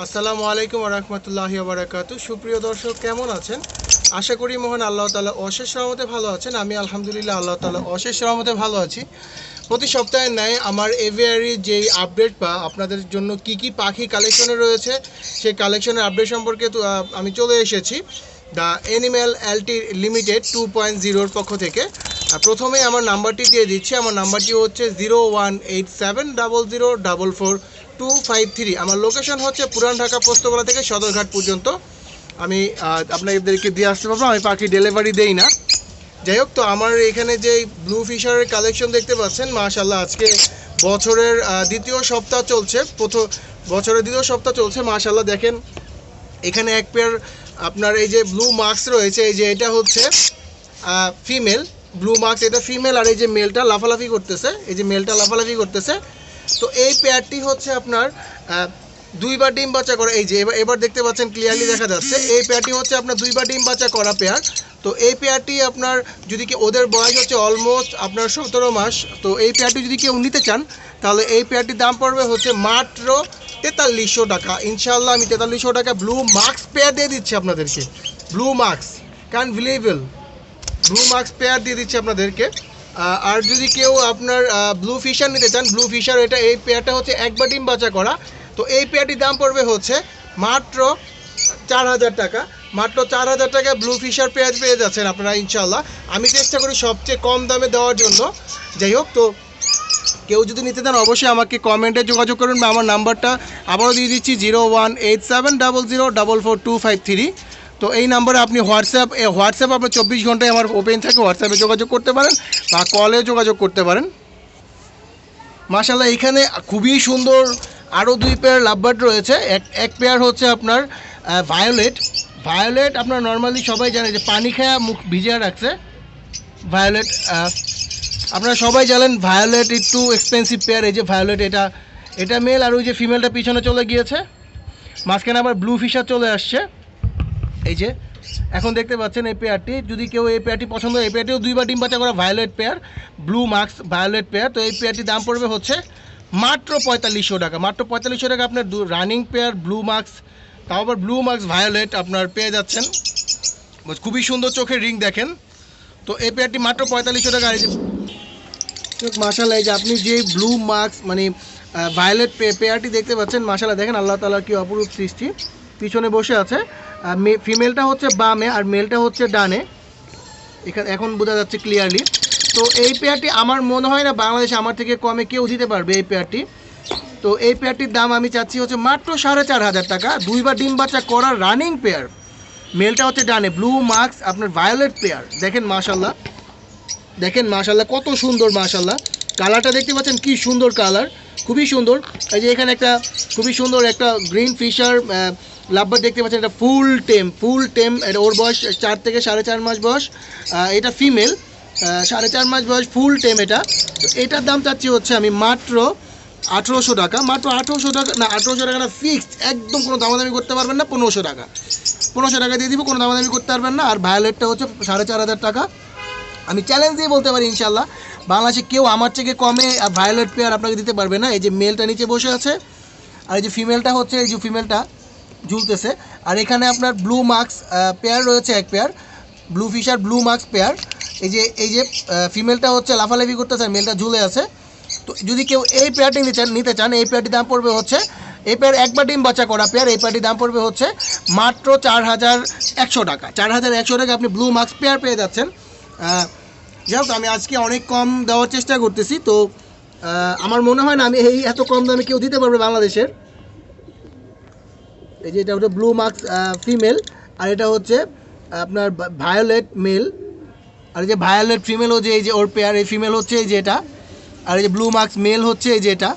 আসসালামু আলাইকুম রহমতুল্লাহি বারাকাত সুপ্রিয় দর্শক, কেমন আছেন? আশা করি মোহন আল্লাহ তালা অশেষ রহমতে ভালো আছেন। আমি আলহামদুলিল্লাহ আল্লাহ তালা অশেষ রহমতে ভালো আছি। প্রতি সপ্তাহে ন্যায় আমার এভিয়ারি যেই আপডেট বা আপনাদের জন্য কি কি পাখি কালেকশনে রয়েছে, সেই কালেকশনের আপডেট সম্পর্কে তো আমি চলে এসেছি। দ্য অ্যানিম্যাল অ্যালটি লিমিটেড টু পয়েন্ট জিরোর পক্ষ থেকে। প্রথমে আমার নাম্বারটি দিয়ে দিচ্ছি। আমার নাম্বারটি হচ্ছে zero one eight seven double zero double four two five three আমার লোকেশন হচ্ছে পুরান ঢাকা পোস্তগোলা থেকে সদরঘাট পর্যন্ত। আমি আপনাদেরকে দিয়ে আসতে পারব, আমি পাখি ডেলিভারি দেই না। যাই হোক, তো আমার এখানে যে ব্লু ফিশারের কালেকশন দেখতে পাচ্ছেন মাশাল্লাহ আজকে বছরের দ্বিতীয় সপ্তাহ চলছে প্রথম বছরের দ্বিতীয় সপ্তাহ চলছে মাশাল্লাহ দেখেন, এখানে এক পেয়ার আপনার এই যে ব্লু মার্কস রয়েছে, এই যে এটা হচ্ছে ফিমেল ব্লু মার্কস এটা ফিমেল আর এই যে মেলটা লাফালাফি করতেছে, এই যে মেলটা লাফালাফি করতেছে। তো এই পেয়ারটি হচ্ছে আপনার দুইবার ডিম বাচ্চা করা, এই যে, এবার এবার দেখতে পাচ্ছেন ক্লিয়ারলি দেখা যাচ্ছে, এই পেয়ারটি হচ্ছে আপনার দুইবার ডিম বাচ্চা করা পেয়ার। তো এই পেয়ারটি আপনার যদি কি ওদের বয়স হচ্ছে অলমোস্ট আপনার সতেরো মাস, তো এই পেয়ারটি যদি কেউ নিতে চান, তাহলে এই পেয়ারটির দাম পড়বে হচ্ছে মাত্র তেতাল্লিশশো টাকা। ইনশাল্লাহ আমি তেতাল্লিশশো টাকা ব্লু মার্কস পেয়ার দিয়ে দিচ্ছি আপনাদেরকে। ব্লু মার্কস ক্যান ভিলেবল ব্লু মার্কস পেয়ার দিয়ে দিচ্ছি আপনাদেরকে। আর যদি কেউ আপনার ব্লু ফিশার নিতে চান ব্লু ফিশার এটা, এই পেয়ারটা হচ্ছে একবার ডিম বাচ্চা করা। তো এই পেয়ারটির দাম পড়বে হচ্ছে মাত্র চার হাজার টাকা। মাত্র চার হাজার টাকায় ব্লু ফিশার পেঁয়াজ পেয়ে যাচ্ছেন আপনারা ইনশাল্লাহ আমি চেষ্টা করি সবচেয়ে কম দামে দেওয়ার জন্য। যাই হোক, তো কেউ যদি নিতে চান, অবশ্যই আমাকে কমেন্টে যোগাযোগ করুন। বা আমার নাম্বারটা আবারও দিয়ে দিচ্ছি zero one eight seven double zero double four two five three তো এই নাম্বারে আপনি হোয়াটসঅ্যাপ, এ হোয়াটসঅ্যাপ আপনার চব্বিশ ঘন্টায় আমার ওপেন থাকে, হোয়াটসঅ্যাপে যোগাযোগ করতে পারেন বা কলে যোগাযোগ করতে পারেন। মাশাল্লাহ এখানে খুবই সুন্দর আরও দুই পেয়ার লাভবার্ড রয়েছে। এক এক পেয়ার হচ্ছে আপনার ভায়োলেট ভায়োলেট আপনার নর্মালি সবাই জানে যে পানি খায়া মুখ ভিজিয়ে রাখছে। ভায়োলেট আপনারা সবাই জানেন ভায়োলেট একটু এক্সপেন্সিভ পেয়ার এই যে ভায়োলেট এটা এটা মেল আর ওই যে ফিমেলটা পিছনে চলে গিয়েছে। মাঝখানে আবার ব্লু ফিশার চলে আসছে। এই যে, এখন দেখতে পাচ্ছেন এই পেয়ারটি যদি কেউ এই পেয়ারটি পছন্দ হয় এই পেয়ারটিও দুইবার ডিম বাচ্চা করা violet pair blue marks violet pair তো এই পেয়ারটির দাম পড়বে হচ্ছে মাত্র পঁয়তাল্লিশশো টাকা। মাত্র পঁয়তাল্লিশশো টাকা আপনার রানিং পেয়ার ব্লু মার্কস তাও আবার ব্লু মার্কস ভায়োলেট আপনার পেয়ে যাচ্ছেন। খুবই সুন্দর চোখের রিং দেখেন। তো এই পেয়ারটি মাত্র পঁয়তাল্লিশশো টাকা। মাসাল্লাহ এই যে আপনি যে ব্লু মার্কস মানে ভায়োলেট পেয়ারটি দেখতে পাচ্ছেন মাসাল্লাহ দেখেন আল্লাহ তালার কি অপরূপ সৃষ্টি। পিছনে বসে আছে। ফিমেলটা হচ্ছে বামে আর মেলটা হচ্ছে ডানে। এখানে এখন বোঝা যাচ্ছে ক্লিয়ারলি তো এই পেয়ারটি আমার মনে হয় না বাংলাদেশে আমার থেকে কমে কেউ দিতে পারবে এই পেয়ারটি তো এই পেয়ারটির দাম আমি চাচ্ছি হচ্ছে মাত্র সাড়ে চার হাজার টাকা। দুইবার ডিম বাচ্চা করা রানিং পেয়ার মেলটা হচ্ছে ডানে ব্লু মার্কস আপনার ভায়োলেট পেয়ার দেখেন মাশাল্লাহ দেখেন মাশাল্লাহ কত সুন্দর মাশাল্লাহ কালারটা দেখতে পাচ্ছেন কি সুন্দর কালার খুবই সুন্দর। এই যে এখানে একটা খুবই সুন্দর একটা গ্রিন ফিশার লাভবার দেখতে পাচ্ছেন। এটা ফুল টেম ফুল টেম, এটা ওর বয়স চার থেকে সাড়ে চার মাস বয়স। এটা ফিমেল সাড়ে চার মাস বয়স, ফুল টেম এটা। তো এটার দাম চাচ্ছি হচ্ছে আমি মাত্র আঠেরোশো টাকা। মাত্র আঠেরোশো টাকা, না, আঠেরোশো টাকা না ফিক্সড একদম কোনো দামাদামি করতে পারবেন না, পনেরোশো টাকা। পনেরোশো টাকা দিয়ে দিব, কোনো দামাদামি করতে পারবেন না। আর ভায়োলেটটা হচ্ছে সাড়ে চার হাজার টাকা। আমি চ্যালেঞ্জ দিয়ে বলতে পারি ইনশাল্লাহ বাংলাদেশে কেউ আমার থেকে কমে আর ভায়োলেট পেয়ার আপনাকে দিতে পারবে না। এই যে মেলটা নিচে বসে আছে, আর এই যে ফিমেলটা হচ্ছে, এই যে ফিমেলটা ঝুলতেছে। আর এখানে আপনার ব্লু মার্কস পেয়ার রয়েছে এক pair blue Fischer blue marks pair এই যে এই যে ফিমেলটা হচ্ছে লাফালাফি করতেছে, আর মেলটা ঝুলে আছে। তো যদি কেউ এই পেয়ারটি নিতে চান নিতে চান, এই পেয়ারটির দাম পড়বে হচ্ছে, এই পেয়ার একবার ডিম বাচ্চা করা পেয়ার এই পেয়ারটির দাম পড়বে হচ্ছে মাত্র চার হাজার একশো টাকা। চার হাজার একশো টাকা আপনি ব্লু মার্কস পেয়ার পেয়ে যাচ্ছেন। যাই হোক, আমি আজকে অনেক কম দেওয়ার চেষ্টা করতেছি, তো আমার মনে হয় না আমি এই এত কম দামে কেউ দিতে পারবে বাংলাদেশের। এই যে এটা হচ্ছে ব্লু মার্কস ফিমেল আর এটা হচ্ছে আপনার ভায়োলেট মেল আর এই যে ভায়োলেট ফিমেল হচ্ছে এই যে ওর পেয়ার এই ফিমেল হচ্ছে এই যে এটা, আর এই যে ব্লু মার্কস মেল হচ্ছে এই যে এটা।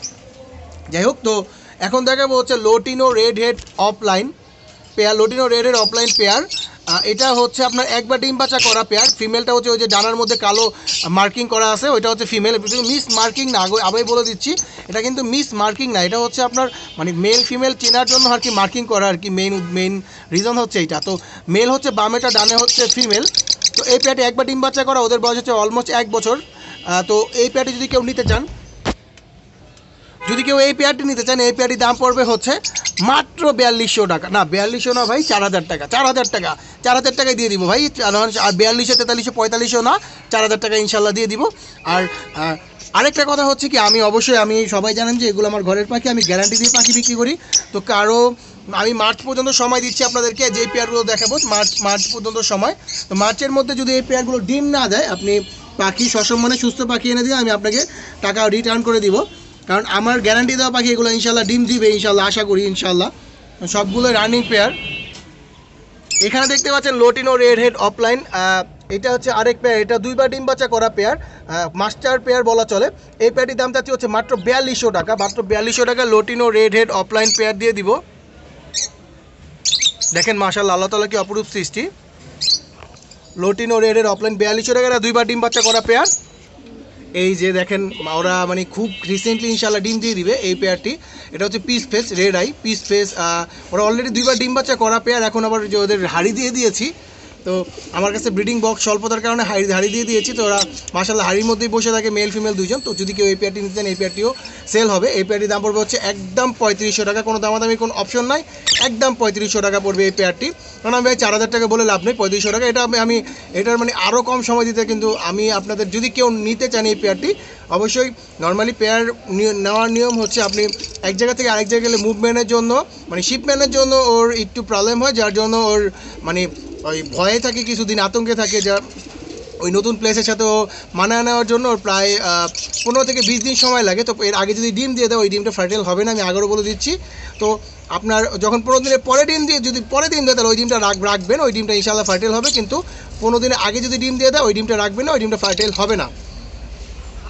যাই হোক, তো, এখন দেখাবো হচ্ছে lutino red head offline pair lutino red head offline pair এটা হচ্ছে আপনার একবার ডিম বাচ্চা করা পেয়ার ফিমেলটা হচ্ছে ওই যে ডানার মধ্যে কালো মার্কিং করা আছে, ওইটা হচ্ছে ফিমেল মিস মার্কিং না আমি বলে দিচ্ছি, এটা কিন্তু মিস মার্কিং না। এটা হচ্ছে আপনার মানে মেল ফিমেল চেনার জন্য আর কি মার্কিং করা আর কি মেইন মেইন রিজন হচ্ছে এইটা। তো মেল হচ্ছে বামেটা, ডানে হচ্ছে ফিমেল তো এই পেয়ারটি একবার ডিম বাচ্চা করা, ওদের বয়স হচ্ছে অলমোস্ট এক বছর। তো এই পেয়ারটি যদি কেউ নিতে চান যদি কেউ এই পেয়ারটি নিতে চান, এই পেয়ারটির দাম পড়বে হচ্ছে মাত্র বিয়াল্লিশশো টাকা। না, বিয়াল্লিশশো না ভাই চার হাজার টাকা চার হাজার টাকা। চার হাজার টাকায় দিয়ে দিব ভাই বিয়াল্লিশশো, তেতাল্লিশশো, পঁয়তাল্লিশশো না চার হাজার টাকা ইনশাল্লাহ দিয়ে দিব। আর আরেকটা কথা হচ্ছে কি, আমি অবশ্যই, আমি সবাই জানেন যে এগুলো আমার ঘরের পাখি, আমি গ্যারান্টি দিয়ে পাখি বিক্রি করি। তো কারও, আমি মার্চ পর্যন্ত সময় দিচ্ছি আপনাদেরকে, যে পেয়ারগুলো দেখাবো, মার্চ মার্চ পর্যন্ত সময়। তো মার্চের মধ্যে যদি এই পেয়ারগুলো ডিম না দেয়, আপনি পাখি সসম্মানে সুস্থ পাখি এনে দিয়ে আমি আপনাকে টাকা রিটার্ন করে দিব। কারণ আমার গ্যারান্টি দেওয়া পাখি এগুলো ইনশাল্লাহ ডিম দিবে, ইনশাল্লাহ আশা করি, ইনশাল্লাহ। সবগুলো রানিং পেয়ার এখানে দেখতে পাচ্ছেন লোটিনো রেড হেড অফলাইন এটা হচ্ছে আরেক পেয়ার এটা দুইবার ডিম বাচ্চা করা পেয়ার মাস্টার পেয়ার বলা চলে। এই পেয়ারটির দাম চাচ্ছি হচ্ছে মাত্র বিয়াল্লিশশো টাকা, মাত্র বিয়াল্লিশশো টাকা lutino red head offline pair দিয়ে দিব। দেখেন মাশাল আল্লাহ তালা কি অপরূপ সৃষ্টি। লোটিনো রেডের অফলাইন বিয়াল্লিশশো টাকা দুইবার ডিম বাচ্চা করা পেয়ার এই যে দেখেন, ওরা মানে খুব রিসেন্টলি ইনশাল্লাহ ডিম দিয়ে দিবে এই পেয়ারটি। এটা হচ্ছে peace face red eye peace face ওরা অলরেডি দুইবার ডিম বাচ্চা করা পেয়ার, এখন আবার যে ওদের হাড়ি দিয়ে দিয়েছি তো আমার কাছে ব্রিডিং বক্স স্বল্পতার কারণে হাড়ি হাড়ি দিয়ে দিয়েছি, তো ওরা মাসাল্লাহ হাড়ির মধ্যেই বসে থাকে, মেল ফিমেল দুজন তো যদি কেউ এই পেয়ারটি নিতে চান, এই পেয়ারটিও সেল হবে। এই পেয়ারটির দাম পড়বে হচ্ছে একদম পঁয়ত্রিশশো টাকা, কোনো দামাদামি, কোনো অপশন নাই। একদম পঁয়ত্রিশশো টাকা পড়বে এই পেয়ারটি। কারণ আমি ভাই চার হাজার টাকা বলে লাভ নেই, পঁয়ত্রিশশো টাকা। এটা আমি এটার মানে আরও কম সময় দিতে, কিন্তু আমি আপনাদের যদি কেউ নিতে চান এই পেয়ারটি, অবশ্যই নর্মালি পেয়ার নেওয়ার নিয়ম হচ্ছে আপনি এক জায়গা থেকে আরেক জায়গায় গেলে মুভমেন্টের জন্য মানে শিপমেন্টের জন্য ওর একটু প্রবলেম হয়, যার জন্য ওর মানে ওই ভয়ে থাকে, কিছুদিন আতঙ্কে থাকে যা ওই নতুন প্লেসের সাথে ও মানায় নেওয়ার জন্য প্রায় পনেরো থেকে বিশ দিন সময় লাগে। তো এর আগে যদি ডিম দিয়ে দেয়, ওই ডিমটা ফার্টাইল হবে না, আমি আগেও বলে দিচ্ছি। তো আপনার যখন পনেরো দিনের পরে ডিম দিয়ে, যদি পরে ডিম দেয়, তাহলে ওই ডিমটা রাখ রাখবেন, ওই ডিমটা ইনশাল্লাহ ফার্টাইল হবে। কিন্তু পনেরো দিনের আগে যদি ডিম দিয়ে দেয়, ওই ডিমটা রাখবেন না, ওই ডিমটা ফার্টাইল হবে না।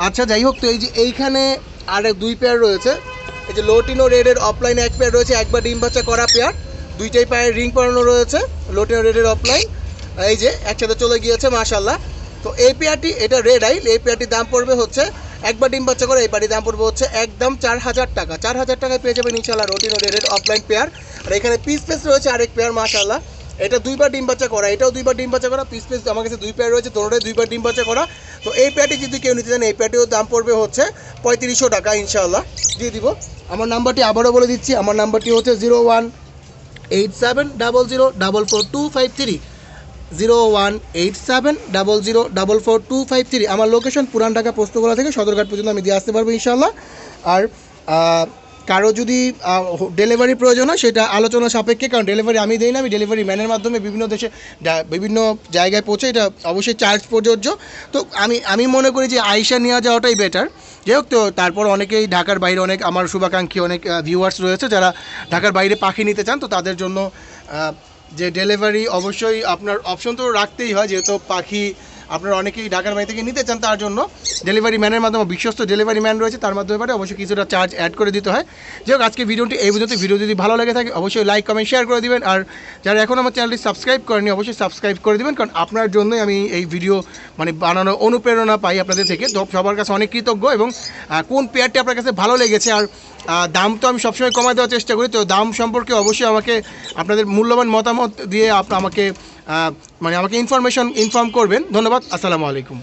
আচ্ছা যাই হোক, তো এই যে এইখানে আর দুই পেয়ার রয়েছে। এই যে লোটিনো রেডের অফলাইনে এক পেয়ার রয়েছে, একবার ডিম বাচ্চা করা পেয়ার দুইটাই পায়ের রিং পরানো রয়েছে লোটিনো রেডের অফলাইন এই যে, একসাথে চলে গিয়েছে মাশাল্লাহ তো এই পেয়ারটি এটা রেড আইল এই পেয়ারটির দাম পড়বে হচ্ছে, একবার ডিম বাচ্চা করে এই পেয়ারটির দাম পড়বে হচ্ছে একদম চার হাজার টাকা। চার হাজার টাকায় পেয়ে যাবেন ইনশাল্লাহ রোটিনো রেডের অফলাইন পেয়ার আর এখানে পিস পেস রয়েছে আরেক পেয়ার মাশাল্লাহ এটা দুইবার ডিম বাচ্চা করা, এটাও দুইবার ডিম বাচ্চা করা পিস পিস আমার কাছে দুই পেয়ার রয়েছে তোরটাই দুইবার ডিম বাচ্চা করা। তো এই পেয়ারটি যদি কেউ নিতে চান এই পেয়ারটিও দাম পড়বে হচ্ছে পঁয়ত্রিশশো টাকা ইনশাল্লাহ দিয়ে দিব। আমার নাম্বারটি আবারও বলে দিচ্ছি, আমার নাম্বারটি হচ্ছে zero one eight seven double zero double four two five three zero one eight seven double zero double four two five three আমার লোকেশন পুরান ঢাকা পোস্তগোলা থেকে সদরঘাট পর্যন্ত আমি দিয়ে আসতে পারব ইনশাল্লাহ আর কারও যদি ডেলিভারি প্রয়োজন হয়, সেটা আলোচনা সাপেক্ষে, কারণ ডেলিভারি আমি দিই না, আমি ডেলিভারি ম্যানের মাধ্যমে বিভিন্ন দেশে বিভিন্ন জায়গায় পৌঁছে এটা অবশ্যই চার্জ প্রযোজ্য। তো আমি আমি মনে করি যে আইসা নিয়ে যাওয়াটাই বেটার যাই হোক, তো তারপর অনেকেই ঢাকার বাইরে, অনেক আমার শুভাকাঙ্ক্ষী, অনেক ভিউয়ার্স রয়েছে, যারা ঢাকার বাইরে পাখি নিতে চান, তো তাদের জন্য যে ডেলিভারি অবশ্যই আপনার অপশন তো রাখতেই হয়, যেহেতু পাখি আপনারা অনেকেই ঢাকার বাড়ি থেকে নিতে চান তার জন্য ডেলিভারি ম্যানের মাধ্যমে, বিশ্বস্ত ডেলিভারি ম্যান রয়েছে, তার মাধ্যমে পারে অবশ্যই কিছুটা চার্জ অ্যাড করে দিতে হয়। যাই হোক, আজকে ভিডিওটি এই পর্যন্ত ভিডিও যদি ভালো লেগে থাকে, অবশ্যই লাইক কমেন্ট শেয়ার করে দিবেন। আর যারা এখন আমার চ্যানেলটি সাবস্ক্রাইব করেনি অবশ্যই সাবস্ক্রাইব করে দিবেন। কারণ আপনার জন্যই আমি এই ভিডিও মানে বানানোর অনুপ্রেরণা পাই আপনাদের থেকে। তো সবার কাছে অনেক কৃতজ্ঞ এবং কোন পেয়ারটি আপনার কাছে ভালো লেগেছে আর দাম তো আমি সবসময় কমায় দেওয়ার চেষ্টা করি, তো দাম সম্পর্কে অবশ্যই আমাকে আপনাদের মূল্যবান মতামত দিয়ে আমাকে মানে আমাকে ইনফরমেশন ইনফর্ম করবেন। ধন্যবাদ। আসসালামু আলাইকুম।